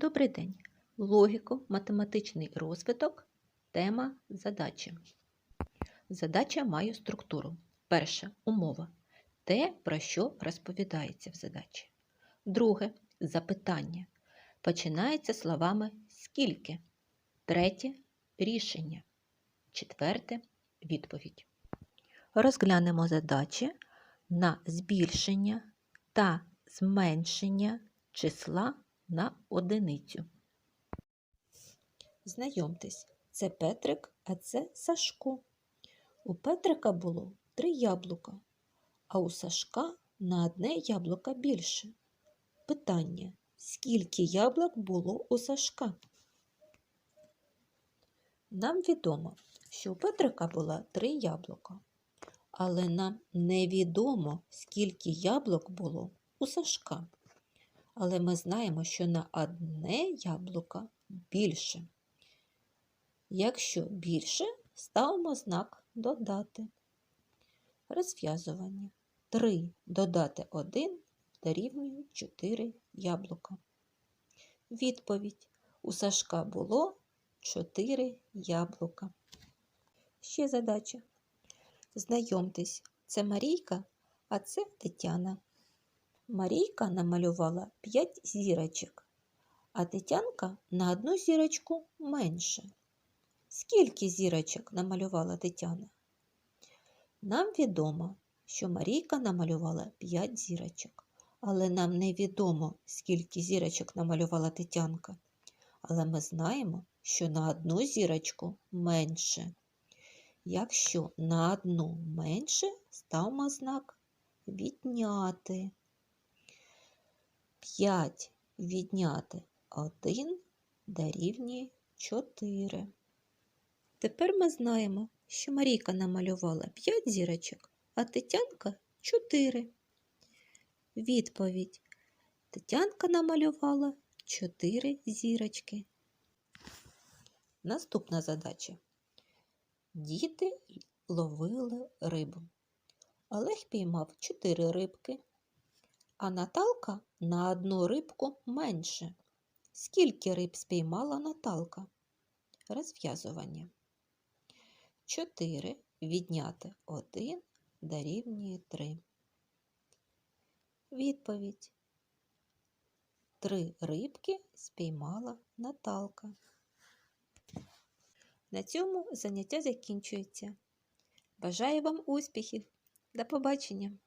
Добрий день. Логіко, математичний розвиток. Тема задачі. Задача має структуру. Перша умова. Те, про що розповідається в задачі. Друге запитання. Починається словами скільки. Третє рішення. Четверте відповідь. Розглянемо задачі на збільшення та зменшення числа на одиницю. Знайомтесь, це Петрик, а це Сашко. У Петрика було три яблука, а у Сашка на одне яблуко більше. Питання: скільки яблук було у Сашка? Нам відомо, що у Петрика було три яблука, але нам невідомо, скільки яблук було у Сашка. Але ми знаємо, що на одне яблуко більше. Якщо більше, ставимо знак додати. Розв'язування. 3 додати 1 дорівнює 4 яблука. Відповідь. У Сашка було 4 яблука. Ще задача. Знайомтесь, це Марійка, а це Тетяна. Марійка намалювала 5 зірочок, а Тетянка на одну зірочку менше. Скільки зірочок намалювала Тетяна? Нам відомо, що Марійка намалювала 5 зірочок, але нам не відомо, скільки зірочок намалювала Тетянка. Але ми знаємо, що на одну зірочку менше. Якщо на одну менше, ставимо знак відняти. 5 відняти 1 дорівнює 4. Тепер ми знаємо, що Марійка намалювала 5 зірочок, а Тетянка 4. Відповідь. Тетянка намалювала 4 зірочки. Наступна задача. Діти ловили рибу. Олег піймав 4 рибки, а Наталка на одну рибку менше. Скільки риб спіймала Наталка? Розв'язування. 4 відняти 1 дорівнює 3. Відповідь. Три рибки спіймала Наталка. На цьому заняття закінчується. Бажаю вам успіхів. До побачення!